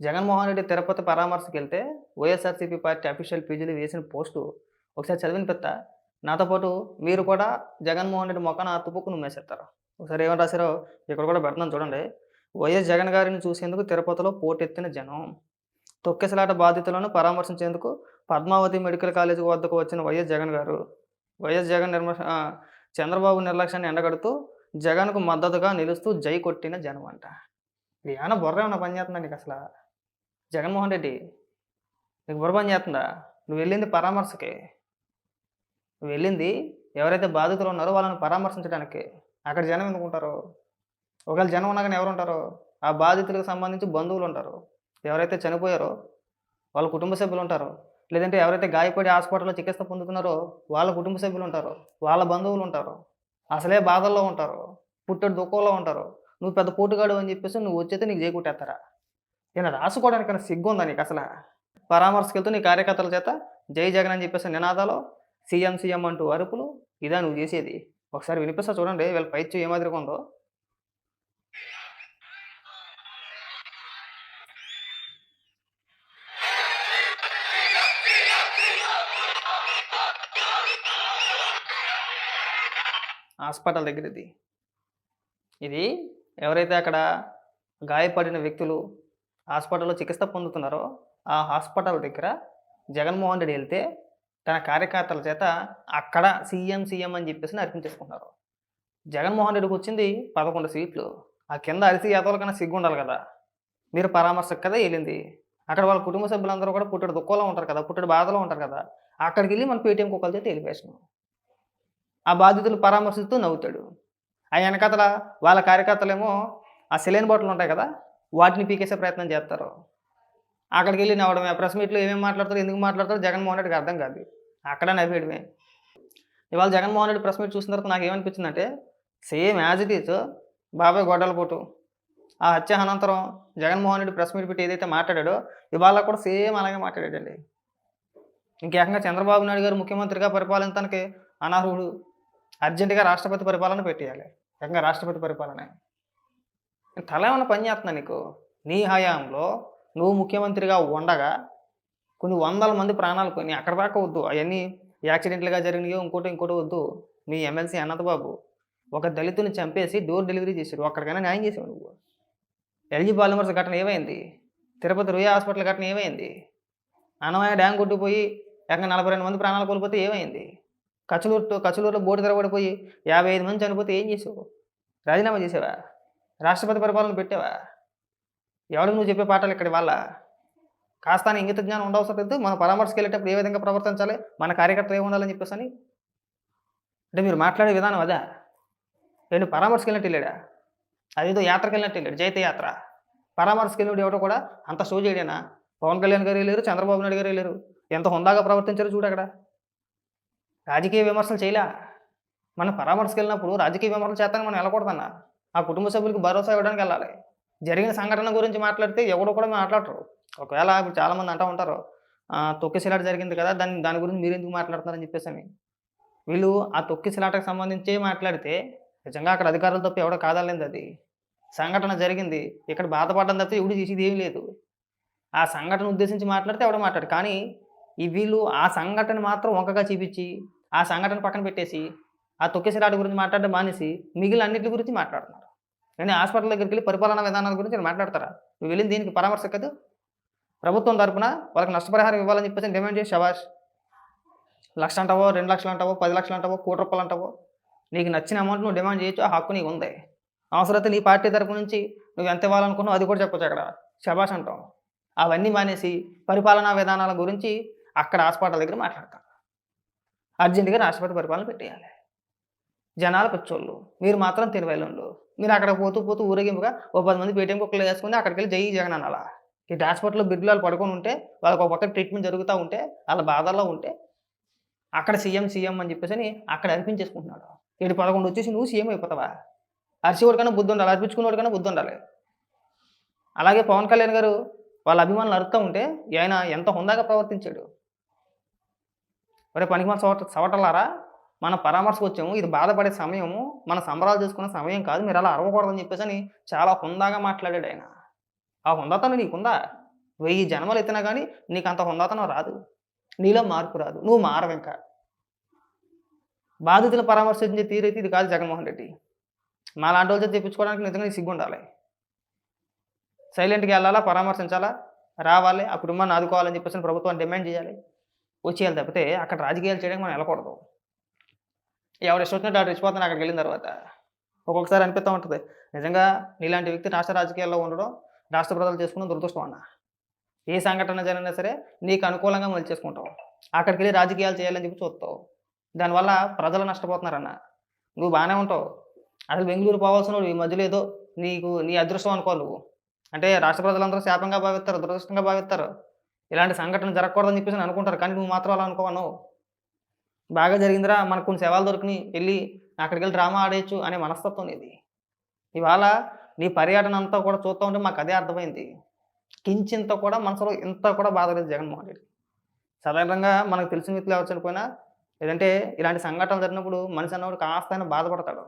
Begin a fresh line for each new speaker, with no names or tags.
జగన్మోహన్ రెడ్డి తిరుపతి పరామర్శకు వెళ్తే YSRCP party official పేజీలో వేసిన పోస్టు ఒకసారి చదివిన పెద్ద. నాతో పాటు మీరు కూడా జగన్మోహన్ రెడ్డి మొక్కన తుప్పుకు నుమ్మేసేస్తారు ఒకసారి ఏమని రాశారో ఇక్కడ కూడా పెడతాను చూడండి. వైఎస్ జగన్ గారిని చూసేందుకు తిరుపతిలో పోటెత్తిన జనం. తొక్కిసలాట బాధితులను పరామర్శించేందుకు పద్మావతి మెడికల్ కాలేజీ వద్దకు వచ్చిన వైఎస్ జగన్ గారు వైఎస్ జగన్ నిర్మ చంద్రబాబు నిర్లక్ష్యాన్ని ఎండగడుతూ జగన్కు మద్దతుగా నిలుస్తూ జై కొట్టిన జనం అంట. ఇది ఏమైనా బొర్ర ఏమైనా పని నీకు అసలు? జగన్మోహన్ రెడ్డి నీకు బుర్ర పని చేస్తుందా? నువ్వు వెళ్ళింది పరామర్శకి. నువ్వు వెళ్ళింది ఎవరైతే బాధితులు ఉన్నారో వాళ్ళని పరామర్శించడానికి. అక్కడ జనం ఎందుకుంటారు? ఒకవేళ జనం ఉన్నాగానే ఎవరు ఉంటారు ఆ బాధితులకు సంబంధించి బంధువులు ఉంటారు. ఎవరైతే చనిపోయారో వాళ్ళ కుటుంబ సభ్యులు ఉంటారు. లేదంటే ఎవరైతే గాయపడి హాస్పిటల్లో చికిత్స పొందుతున్నారో వాళ్ళ కుటుంబ సభ్యులు ఉంటారు. వాళ్ళ బంధువులు ఉంటారు. అసలే బాధల్లో ఉంటారు. పుట్టడు దుఃఖంలో ఉంటారు. నువ్వు పెద్ద పోటుగాడు అని చెప్పేసి నువ్వు వచ్చేస్తే నీకు చేకూట్టేస్తారా ఈయన రాసుకోవడానికి సిగ్గు ఉందా నీకు అసలు? పరామర్శకు వెళ్తూ నీ కార్యకర్తల చేత జై జగన్ అని చెప్పేసి నినాదాలు సీఎం సీఎం అంటూ అరుపులు ఇదా నువ్వు చేసేది. ఒకసారి వినిపిస్తా చూడండి వీళ్ళ పైచ్చు ఏ మాదిరిగా ఉందో. హాస్పిటల్ దగ్గర ఇది ఇది ఎవరైతే అక్కడ గాయపడిన వ్యక్తులు హాస్పిటల్లో చికిత్స పొందుతున్నారో ఆ హాస్పిటల్ దగ్గర జగన్మోహన్ రెడ్డి వెళ్తే తన కార్యకర్తల చేత అక్కడ సీఎం సీఎం అని చెప్పేసి అర్పించేసుకున్నారు జగన్మోహన్ రెడ్డికి వచ్చింది పదకొండు సీట్లు. ఆ కింద అరిసి యాదవుల కన్నా సిగ్గు ఉండాలి కదా. మీరు పరామర్శకు కదా వెళ్ళింది. అక్కడ వాళ్ళ కుటుంబ సభ్యులందరూ కూడా పుట్టడు దుఃఖంలో ఉంటారు కదా పుట్టడు బాధలో ఉంటారు కదా. అక్కడికి వెళ్ళి మన పేటీఎం కుక్కల చేత వెళ్ళిపోయాను ఆ బాధితులు పరామర్శిస్తూ నవ్వుతాడు. ఆ వెనకతల వాళ్ళ కార్యకర్తలేమో ఆ సెలైన్ బాటిల్ ఉంటాయి కదా వాటిని పీకేసే ప్రయత్నం చేస్తారు. అక్కడికి వెళ్ళి నవ్వడమే ప్రెస్ మీట్లో ఏమేమి మాట్లాడతారు ఎందుకు మాట్లాడతారు జగన్మోహన్ రెడ్డికి అర్థం కాదు. అక్కడ నవ్వేయడమే. ఇవాళ జగన్మోహన్ రెడ్డి ప్రెస్ మీట్ చూసిన తర్వాత నాకు ఏమనిపించిందంటే సేమ్ యాజ్ ఇట్ ఈజ్ బాబాయ్ గొడ్డల పోటు. ఆ హత్య అనంతరం జగన్మోహన్ రెడ్డి ప్రెస్ మీట్ పెట్టి ఏదైతే మాట్లాడాడో ఇవాళ కూడా సేమ్ అలాగే మాట్లాడాడండి. ఇంకేకంగా చంద్రబాబు నాయుడు గారు ముఖ్యమంత్రిగా పరిపాలన తనకి అనర్హుడు అర్జెంటుగా రాష్ట్రపతి పరిపాలన పెట్టేయాలి. ఏకంగా రాష్ట్రపతి పరిపాలన. తల ఏమైనా పని చేస్తున్నా నీకు? నీ హయాంలో నువ్వు ముఖ్యమంత్రిగా ఉండగా కొన్ని వందల మంది ప్రాణాలు కొన్ని అక్కడ దాకా వద్దు. అవన్నీ యాక్సిడెంట్లుగా జరిగినాయో ఇంకోటి ఇంకోటి వద్దు. నీ ఎమ్మెల్సీ అనంతబాబు ఒక దళితుని చంపేసి డోర్ డెలివరీ చేశాడు. ఒక్కడికైనా న్యాయం చేసావు నువ్వు. ఎల్జీ పాలిమర్స్ ఘటన ఏమైంది? తిరుపతి రుయా హాస్పిటల్ ఘటన ఏమైంది? అన్నమయ్య డ్యామ్ కొట్టుకుపోయి ఏకంగా నలభై రెండు మంది ప్రాణాలు కోల్పోతే ఏమైంది? కచలూరుతో కచలూరులో బోర్డు తెరబడిపోయి యాభై ఐదు మంది చనిపోతే ఏం చేసావు? రాజీనామా చేసావా? రాష్ట్రపతి పరిపాలన పెట్టావా? ఎవరు నువ్వు చెప్పే పాఠాలు ఇక్కడ వాళ్ళ? కాస్త ఇంగిత జ్ఞానం ఉండవసరం లేదు. మన పరామర్శకు వెళ్ళేటప్పుడు ఏ విధంగా ప్రవర్తించాలి? మన కార్యకర్తలు ఏముండాలని చెప్పేసి అని అంటే మీరు మాట్లాడే విధానం అదా? నేను పరామర్శకు వెళ్ళినట్టు వెళ్ళాడా అదేదో యాత్రకు వెళ్ళినట్టు వెళ్ళాడు జైత యాత్ర పరామర్శకు వెళ్ళినప్పుడు కూడా అంత షో చేయడేనా? పవన్ కళ్యాణ్ గారు వెళ్ళారు చంద్రబాబు నాయుడు గారు వెళ్ళారు. ఎంత హుందాగా ప్రవర్తించారు చూడు అక్కడ. రాజకీయ విమర్శలు చేయలే. మనం పరామర్శకు వెళ్ళినప్పుడు రాజకీయ విమర్శలు చేస్తాను మనం వెళ్ళకూడదన్నా. ఆ కుటుంబ సభ్యులకు భరోసా ఇవ్వడానికి వెళ్ళాలి. జరిగిన సంఘటన గురించి మాట్లాడితే ఎవడో కూడా మాట్లాడరు. ఒకవేళ ఇప్పుడు చాలామంది అంటూ ఉంటారు "ఆ, జరిగింది కదా దాని దాని గురించి మీరు ఎందుకు మాట్లాడుతున్నారని చెప్పేసి అని. వీళ్ళు ఆ తొక్కిసిలాటకు సంబంధించే మాట్లాడితే నిజంగా అక్కడ అధికారులు తప్ప ఎవడో కాదాలేదు అది. సంఘటన జరిగింది ఇక్కడ బాధపడడం తప్ప ఎవడు చేసేది ఏమీ లేదు. ఆ సంఘటన ఉద్దేశించి మాట్లాడితే ఎవడో మాట్లాడు. కానీ ఈ వీళ్ళు ఆ సంఘటన మాత్రం వంకగా చూపించి ఆ సంఘటన పక్కన పెట్టేసి ఆ తొక్కిసలాట గురించి మాట్లాడడం మానేసి మిగిలిన అన్నిటి గురించి మాట్లాడుతున్నారు. కానీ హాస్పిటల్ దగ్గరికి వెళ్ళి పరిపాలనా విధానాల గురించి నేను మాట్లాడతారా? నువ్వు వెళ్ళిన దీనికి పరామర్శ కదా? ప్రభుత్వం తరపున వాళ్ళకి నష్టపరిహారం ఇవ్వాలని చెప్పేసి డిమాండ్ చేసి శబాష్ లక్ష అంటావో రెండు లక్షలు అంటావో పది లక్షలు అంటావో కోటి రూపాయలు అంటావో నీకు నచ్చిన అమౌంట్ నువ్వు డిమాండ్ చేయొచ్చు ఆ హక్కు నీకు ఉంది. అవసరమైతే నీ పార్టీ తరపు నుంచి నువ్వు ఎంత ఇవ్వాలనుకున్నావు అది కూడా చెప్పొచ్చు అక్కడ. శభాష్ అంటాం. అవన్నీ మానేసి పరిపాలనా విధానాల గురించి అక్కడ హాస్పిటల్ దగ్గర మాట్లాడతాం. అర్జెంటుగా రాష్ట్రపతి పరిపాలన పెట్టేయాలి. జనాలు పిచ్చోళ్ళు మీరు మాత్రం తెలివేళ్ళు మీరు అక్కడ పోతూ పోతూ ఊరేగింపుగా ఓ పది మంది పేటీఎం కుక్కలు వేసుకుని అక్కడికి వెళ్ళి జై జగన్ అనాలా. ఈ హాస్పిటల్లో బిడ్డలు వాళ్ళు పడుకొని ఉంటే వాళ్ళకి ఒక పక్క ట్రీట్మెంట్ జరుగుతూ ఉంటే వాళ్ళ బాధల్లో ఉంటే అక్కడ సీఎం సీఎం అని చెప్పేసి అని అక్కడ అర్పించేసుకుంటున్నాడు ఏడు పదకొండు వచ్చేసి నువ్వు సీఎం అయిపోతావా? అరిచేవాడు కన్నా బుద్ధి ఉండాలి అర్పించుకునేవాడు కన్నా బుద్ధి ఉండాలి. అలాగే పవన్ కళ్యాణ్ గారు వాళ్ళ అభిమానులు అరుస్తూ ఉంటే ఆయన ఎంత హుందాగా ప్రవర్తించాడు? ఒరే పనికి మన సవట సవటలారా? మన పరామర్శకు వచ్చాము ఇది బాధపడే సమయము మన సంబరాలు చేసుకునే సమయం కాదు మీరు అలా అరవకూడదని చెప్పేసి అని చాలా హుందాగా మాట్లాడాడు ఆయన. ఆ హుందాతనం నీకుందా వెయ్యి జన్మలు ఎత్తినా కానీ నీకు అంత హుందాతనం రాదు. నీలో మార్పు రాదు. నువ్వు మారవు ఇంకా. బాధితుల పరామర్శించే తీరైతే ఇది కాదు జగన్మోహన్ రెడ్డి. మా లాంటి వాళ్ళతో తెప్పించుకోవడానికి నిజంగా నీకు సిగ్గు ఉండాలి సైలెంట్గా వెళ్ళాలా? పరామర్శించాలా? రావాలి. ఆ కుటుంబాన్ని ఆదుకోవాలని చెప్పేసి ప్రభుత్వాన్ని డిమాండ్ చేయాలి. వచ్చేయాలి తప్పితే అక్కడ రాజకీయాలు చేయడానికి మనం వెళ్ళకూడదు. ఎవరు ఇష్టం వచ్చినట్టు అటు అక్కడికి వెళ్ళిన తర్వాత. ఒక్కొక్కసారి అనిపిస్తూ ఉంటుంది. నిజంగా నీలాంటి వ్యక్తి రాష్ట్ర రాజకీయాల్లో ఉండడం రాష్ట్ర ప్రజలు చేసుకున్న దురదృష్టం అన్న. ఏ సంఘటన జరిగినా సరే నీకు అనుకూలంగా మళ్ళీ చేసుకుంటావు. అక్కడికి వెళ్ళి రాజకీయాలు చేయాలని చెప్పి చూస్తావు. దానివల్ల ప్రజలు నష్టపోతున్నారన్న నువ్వు బాగానే ఉంటావు. అసలు బెంగళూరు పోవాల్సిన వాడు ఈ మధ్యలో ఏదో నీకు నీ అదృష్టం అనుకో నువ్వు. అంటే రాష్ట్ర ప్రజలందరూ శాపంగా భావిస్తారు దురదృష్టంగా భావిస్తారు. ఇలాంటి సంఘటన జరగకూడదని చెప్పేసి అనుకుంటారు. కానీ నువ్వు మాత్రం అలా అనుకోవను బాగా జరిగిందిరా మనకు కొన్ని సేవలు దొరికినాయి వెళ్ళి అక్కడికి వెళ్ళి డ్రామా ఆడేయచ్చు అనే మనస్తత్వం ఇది ఇవాళ నీ పర్యటన అంతా కూడా చూస్తూ ఉంటే మాకు అదే అర్థమైంది. కించింత కూడా మనసులో ఇంత కూడా బాధ లేదు జగన్మోహన్ రెడ్డి. సాధారణంగా మనకు తెలిసిన వ్యక్తులు ఎవరు చనిపోయినా లేదంటే ఇలాంటి సంఘటనలు జరిగినప్పుడు మనిషి అన్నవాడు కాస్త బాధపడతాడు.